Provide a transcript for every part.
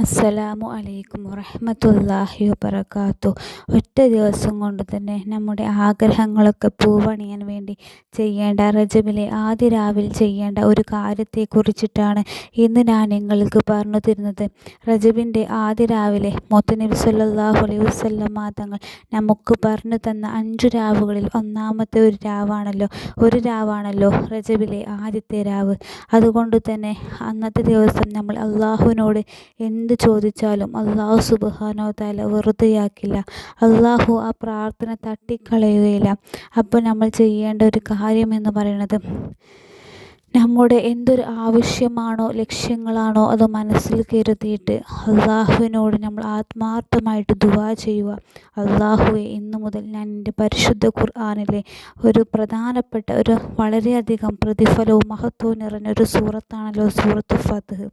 അസ്സലാമു അലൈക്കും വറഹ്മത്തുള്ളാഹി വബറകാത്തു. ഒറ്റ ദിവസം കൊണ്ട് തന്നെ നമ്മുടെ ആഗ്രഹങ്ങളൊക്കെ പൂവണിയാൻ വേണ്ടി ചെയ്യേണ്ട റജബിലെ ആദ്യ രാവിൽ ചെയ്യേണ്ട ഒരു കാര്യത്തെക്കുറിച്ചിട്ടാണ് ഇന്ന് ഞാൻ നിങ്ങൾക്ക് പറഞ്ഞു തരുന്നത്. റജബിന്റെ ആദ്യ രാവിലെ മൊത്തനബി സല്ലല്ലാഹു അലൈഹി വസല്ലം തങ്ങൾ നമുക്ക് പറഞ്ഞു തന്ന അഞ്ചു രാവുകളിൽ ഒന്നാമത്തെ ഒരു രാവാണല്ലോ. ഒരു രാവാണല്ലോ റജബിലെ ആദ്യത്തെ രാവ്. അതുകൊണ്ട് തന്നെ അന്നത്തെ ദിവസം നമ്മൾ അള്ളാഹുവിനോട് എന്ത് ചോദിച്ചാലും അള്ളാഹു സുബ്ഹാനഹു തല വെറുതെയാക്കില്ല. അള്ളാഹു ആ പ്രാർത്ഥന തട്ടിക്കളയുകയില്ല. അപ്പോൾ നമ്മൾ ചെയ്യേണ്ട ഒരു കാര്യം എന്ന് പറയുന്നത് നമ്മുടെ എന്തൊരു ആവശ്യമാണോ ലക്ഷ്യങ്ങളാണോ അത് മനസ്സിൽ കരുതിയിട്ട് അള്ളാഹുവിനോട് നമ്മൾ ആത്മാർത്ഥമായിട്ട് ദുവാ ചെയ്യുക. അള്ളാഹുവെ ഇന്നു മുതൽ ഞാൻ എന്റെ പരിശുദ്ധ ഖുർആാനിലെ ഒരു പ്രധാനപ്പെട്ട ഒരു വളരെയധികം പ്രതിഫലവും മഹത്വവും നിറഞ്ഞ ഒരു സൂറത്താണല്ലോ സൂറത്ത് ഫത്ഹ്.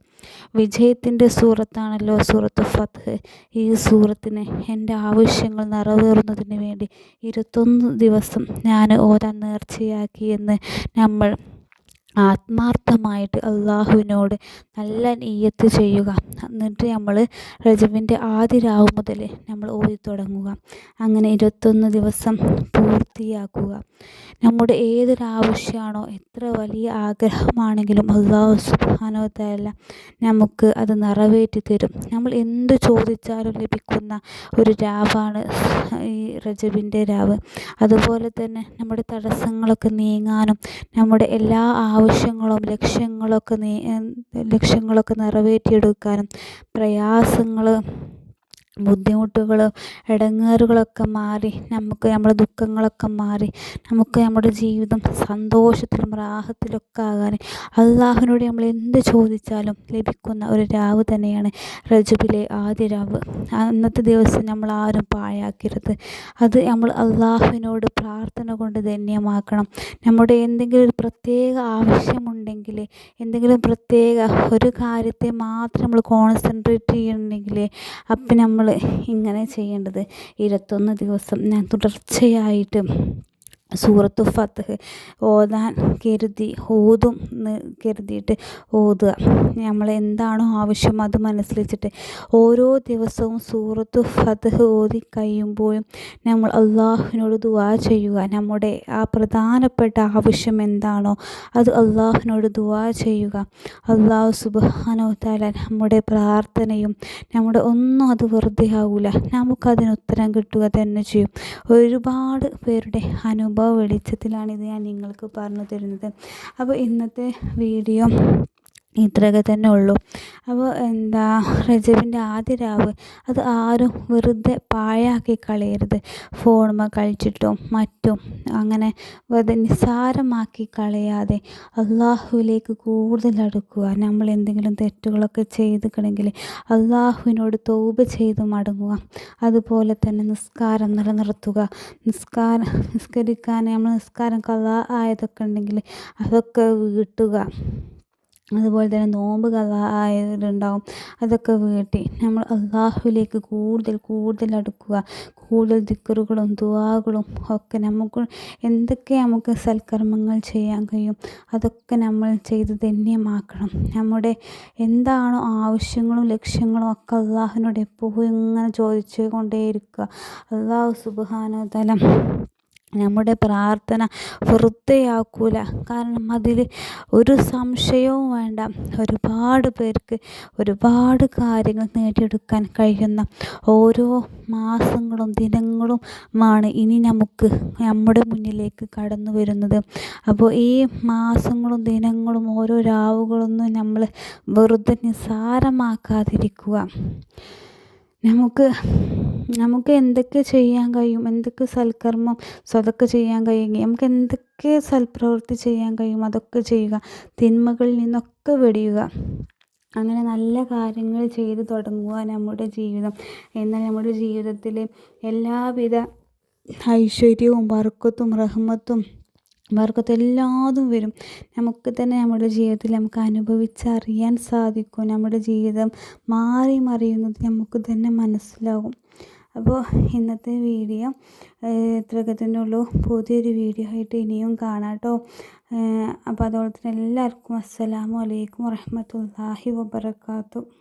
വിജയത്തിന്റെ സൂറത്താണല്ലോ സൂറത്ത് ഫത്ഹ്. ഈ സൂറത്തിന് എന്റെ ആവശ്യങ്ങൾ നിറവേറുന്നതിന് വേണ്ടി ഇരുപത്തൊന്ന് ദിവസം ഞാൻ ഓതാൻ നേർച്ചയാക്കിയെന്ന് നമ്മൾ ആത്മാർത്ഥമായിട്ട് അള്ളാഹുവിനോട് നല്ല നീയത്ത് ചെയ്യുക. എന്നിട്ട് നമ്മൾ റജബിന്റെ ആദ്യ രാവ് മുതൽ നമ്മൾ ഓതി തുടങ്ങുക. അങ്ങനെ ഇരുപത്തൊന്ന് ദിവസം പൂർത്തിയാക്കുക. നമ്മുടെ ഏതൊരാവശ്യമാണോ എത്ര വലിയ ആഗ്രഹമാണെങ്കിലും അള്ളാഹു തആല നമുക്ക് അത് നിറവേറ്റി തരും. നമ്മൾ എന്ത് ചോദിച്ചാലും ലഭിക്കുന്ന ഒരു രാവാണ് ഈ റജബിന്റെ രാവ്. അതുപോലെ തന്നെ നമ്മുടെ തടസ്സങ്ങളൊക്കെ നീങ്ങാനും നമ്മുടെ എല്ലാ ആവശ്യങ്ങളും ലക്ഷ്യങ്ങളൊക്കെ ലക്ഷ്യങ്ങളൊക്കെ നിറവേറ്റിയെടുക്കാനും പ്രയാസങ്ങൾ ബുദ്ധിമുട്ടുകൾ ഇടങ്ങേറുകളൊക്കെ മാറി നമുക്ക് നമ്മുടെ ദുഃഖങ്ങളൊക്കെ മാറി നമുക്ക് നമ്മുടെ ജീവിതം സന്തോഷത്തിലും റാഹത്തിലൊക്കെ ആകാൻ അള്ളാഹുവിനോട് നമ്മൾ എന്ത് ചോദിച്ചാലും ലഭിക്കുന്ന ഒരു രാവ് തന്നെയാണ് റജബിലെ ആദ്യ രാവ്. അന്നത്തെ ദിവസം നമ്മൾ ആരും പാഴാക്കരുത്. അത് നമ്മൾ അള്ളാഹുവിനോട് പ്രാർത്ഥന കൊണ്ട് ധന്യമാക്കണം. നമ്മുടെ എന്തെങ്കിലും ഒരു പ്രത്യേക ആവശ്യമുണ്ടെങ്കിൽ എന്തെങ്കിലും പ്രത്യേക ഒരു കാര്യത്തെ മാത്രം നമ്മൾ കോൺസെൻട്രേറ്റ് ചെയ്യണമെങ്കിൽ അപ്പം നമ്മൾ ഇങ്ങനെ ചെയ്യേണ്ടത്. ഇരുപത്തൊന്ന് ദിവസം ഞാൻ തുടർച്ചയായിട്ട് സൂറത്തു ഫത്ഹ്. ഓതാൻ കരുതി ഓതും കരുതിയിട്ട് ഓതുക. നമ്മൾ എന്താണോ ആവശ്യം അത് മനസ്സിലിച്ചിട്ട് ഓരോ ദിവസവും സൂറത്തു ഫത്ഹ് ഓതി കഴിയുമ്പോഴും നമ്മൾ അള്ളാഹുവിനോട് ദുവാ ചെയ്യുക. നമ്മുടെ ആ പ്രധാനപ്പെട്ട ആവശ്യം എന്താണോ അത് അള്ളാഹുവിനോട് ദുവാ ചെയ്യുക. അള്ളാഹു സുബ്ഹാനഹു തആല നമ്മുടെ പ്രാർത്ഥനയും നമ്മുടെ ഒന്നും അത് വെറുതെ ആവില്ല നമുക്കതിന് ഉത്തരം കിട്ടുക തന്നെ ചെയ്യും. ഒരുപാട് പേരുടെ അനുഭവം അനുഭവ വെളിച്ചത്തിലാണ് ഇത് ഞാൻ നിങ്ങൾക്ക് പറഞ്ഞു തരുന്നത്. അപ്പോൾ ഇന്നത്തെ വീഡിയോ ഇത്രയൊക്കെ തന്നെ ഉള്ളൂ. അപ്പോൾ എന്താ റജബിന്റെ ആദ്യ രാവ് അത് ആരും വെറുതെ പാഴാക്കി കളയരുത്. ഫോണുമ്മ കളിച്ചിട്ടും മറ്റും അങ്ങനെ വെറുതെ നിസ്സാരമാക്കി കളയാതെ അള്ളാഹുവിലേക്ക് കൂടുതൽ അടുക്കുക. നമ്മൾ എന്തെങ്കിലും തെറ്റുകളൊക്കെ ചെയ്തിട്ടുണ്ടെങ്കിൽ അള്ളാഹുവിനോട് തൗബ ചെയ്ത് മടങ്ങുക. അതുപോലെ തന്നെ നിസ്കാരം നിലനിർത്തുക. നിസ്കാരം നിസ്കരിക്കാൻ നമ്മൾ നിസ്കാരം കഥ ആയതൊക്കെ ഉണ്ടെങ്കിൽ അതൊക്കെ വീട്ടുക. അതുപോലെ തന്നെ നോമ്പ് കഥ ആയതുണ്ടാവും. അതൊക്കെ വീട്ടി നമ്മൾ അള്ളാഹുവിലേക്ക് കൂടുതൽ കൂടുതൽ അടുക്കുക. കൂടുതൽ ദിക്കറുകളും ദുവാകളും ഒക്കെ നമുക്ക് എന്തൊക്കെ നമുക്ക് സൽക്കർമ്മങ്ങൾ ചെയ്യാൻ കഴിയും? അതൊക്കെ നമ്മൾ ചെയ്ത് ധന്യമാക്കണം. നമ്മുടെ എന്താണോ ആവശ്യങ്ങളും ലക്ഷ്യങ്ങളും ഒക്കെ അള്ളാഹുവിനോട് എപ്പോഴും ഇങ്ങനെ ചോദിച്ചു കൊണ്ടേയിരിക്കുക അള്ളാഹു സുബാനോതലം നമ്മുടെ പ്രാർത്ഥന വൃത്തിയാക്കൂല. കാരണം അതിൽ ഒരു സംശയവും വേണ്ട. ഒരുപാട് പേർക്ക് ഒരുപാട് കാര്യങ്ങൾ നേടിയെടുക്കാൻ കഴിയുന്ന ഓരോ മാസങ്ങളും ദിനങ്ങളുമാണ് ഇനി നമുക്ക് നമ്മുടെ മുന്നിലേക്ക് കടന്നു വരുന്നത്. അപ്പോൾ ഈ മാസങ്ങളും ദിനങ്ങളും ഓരോ രാവുകളൊന്നും നമ്മൾ വെറുതെ നിസ്സാരമാക്കാതിരിക്കുക. നമുക്ക് നമുക്ക് എന്തൊക്കെ ചെയ്യാൻ കഴിയും? എന്തൊക്കെ സൽക്കർമ്മം സ്വതൊക്കെ ചെയ്യാൻ കഴിയുമെങ്കിൽ നമുക്ക് എന്തൊക്കെ സൽപ്രവൃത്തി ചെയ്യാൻ കഴിയും? അതൊക്കെ ചെയ്യുക. തിന്മകളിൽ നിന്നൊക്കെ വെടിയുക. അങ്ങനെ നല്ല കാര്യങ്ങൾ ചെയ്തു തുടങ്ങുക നമ്മുടെ ജീവിതം. എന്നാൽ നമ്മുടെ ജീവിതത്തിൽ എല്ലാവിധ ഐശ്വര്യവും വർക്കത്തും റഹ്മത്തും വർക്കത്തും എല്ലാതും വരും. നമുക്ക് തന്നെ നമ്മുടെ ജീവിതത്തിൽ നമുക്ക് അനുഭവിച്ചറിയാൻ സാധിക്കും. നമ്മുടെ ജീവിതം മാറി മറിയുന്നത് നമുക്ക് തന്നെ മനസ്സിലാകും. അപ്പോൾ ഇന്നത്തെ വീഡിയോ ഇത്രയൊക്കെ തന്നെ ഉള്ളൂ. പുതിയൊരു വീഡിയോ ആയിട്ട് ഇനിയും കാണാം കേട്ടോ അപ്പോൾ അതുപോലെ എല്ലാവർക്കും അസ്സലാമു അലൈക്കും വറഹ്മത്തുള്ളാഹി വബറകാതുഹു